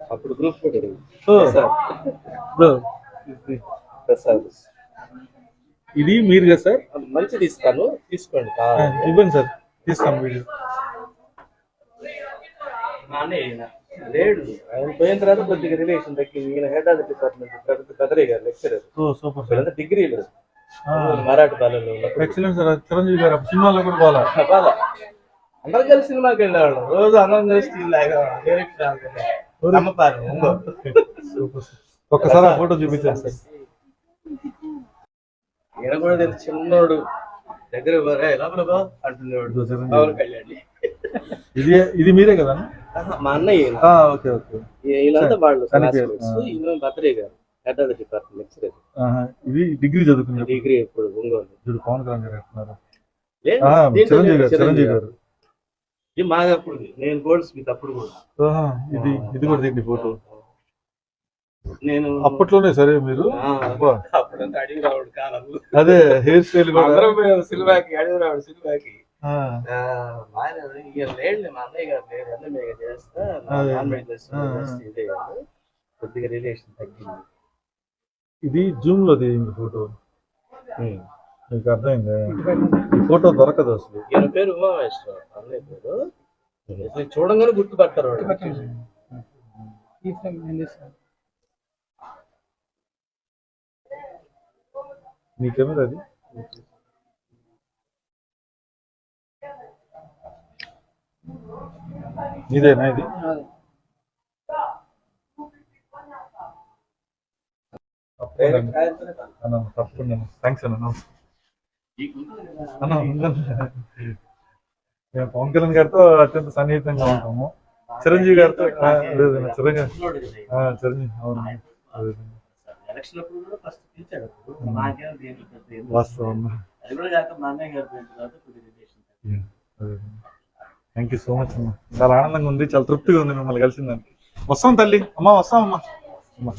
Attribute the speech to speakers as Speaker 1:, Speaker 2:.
Speaker 1: అప్పుడు group photo
Speaker 2: bro
Speaker 1: Prasad
Speaker 2: ఇది మీరు కదా సార్
Speaker 1: మంచిది ఇస్తాను తీసుకోండి.
Speaker 2: ఇవ్వండి సార్ తీస్తాం వీడియో.
Speaker 1: లేడు. ఆయన పోయిన తర్వాత కొద్దిగా రిలేషన్ తగ్గింది ఈయన హెడ్ ఆఫ్ డిపార్ట్మెంట్ కదరే గారు లెక్చరర్
Speaker 2: సూపర్ సార్
Speaker 1: వీళ్ళంతా డిగ్రీలు మరాఠీ బాలలో
Speaker 2: ఎక్సలెంట్ సార్ చిరంజీవి గారు సినిమాలో కూడా పోలా?
Speaker 1: బాగా అందరం కలిసి సినిమాకి వెళ్ళేవాళ్ళం. రోజు అందరం కలిసి టీవీ
Speaker 2: ఒక్కసారి ఆ ఫోటో చూపించాను సార్.
Speaker 1: ఈయన కూడా నేను చిన్నోడు దగ్గర అంటున్నాడు. పవన్ కళ్యాణ్.
Speaker 2: ఇది ఇది మీరే కదా?
Speaker 1: మా అన్నయ్య
Speaker 2: ఓకే ఓకే.
Speaker 1: వీళ్ళంతా వాళ్ళు. ఈయన భద్రయ్య గారు హెడ్ ఆఫ్ డిపార్ట్మెంట్ లెక్చరర్
Speaker 2: ఇది డిగ్రీ చదువుకున్నారు
Speaker 1: డిగ్రీ ఎప్పుడు? ఒంగోలు.
Speaker 2: చూడు పవన్ కళ్యాణ్ గారు చిరంజీవి గారు చిరంజీవి గారు.
Speaker 1: ఇది మాది అప్పుడు నేను గోల్డ్ స్మిత్ అప్పుడు కూడా.
Speaker 2: ఇది ఇది కూడా దిండి ఫోటో?
Speaker 1: నేను
Speaker 2: అప్పట్లోనే సరే మీరు?
Speaker 1: అప్పుడంతా అడిగి రావుడు కాలం
Speaker 2: అదే హెయిర్ స్టైల్ కూడా.
Speaker 1: సినిమాకి అడిగి రావుడు లేడు మా అన్నయ్య గారు లేరు అన్నయ్య మీద చేస్తా. నాన్ వెజ్ ఇదే. కొద్దిగా రిలేషన్ తగ్గింది.
Speaker 2: ఇది జూమ్లో దిగింది ఫోటో. మీకు అర్థమైంది? ఈ ఫోటో దొరకదు అసలు.
Speaker 1: ఈయన పేరు ఉమామేశ్వర అన్నయ్య పేరు. అసలు చూడంగానే గుర్తుపడతారు వాడు.
Speaker 2: మీ కెమెరా అది? ఇదేనా ఇది. అన్న తప్పకుండా. థ్యాంక్స్ అన్న నమస్తే. మేము పవన్ గారితో అత్యంత సన్నిహితంగా ఉంటాము. చిరంజీవి గారితో థ్యాంక్ యూ సో మచ్ అమ్మా చాలా ఆనందంగా ఉంది చాలా తృప్తిగా ఉంది మిమ్మల్ని కలిసిందని వస్తాం తల్లి. అమ్మా వస్తాం అమ్మా. అమ్మా.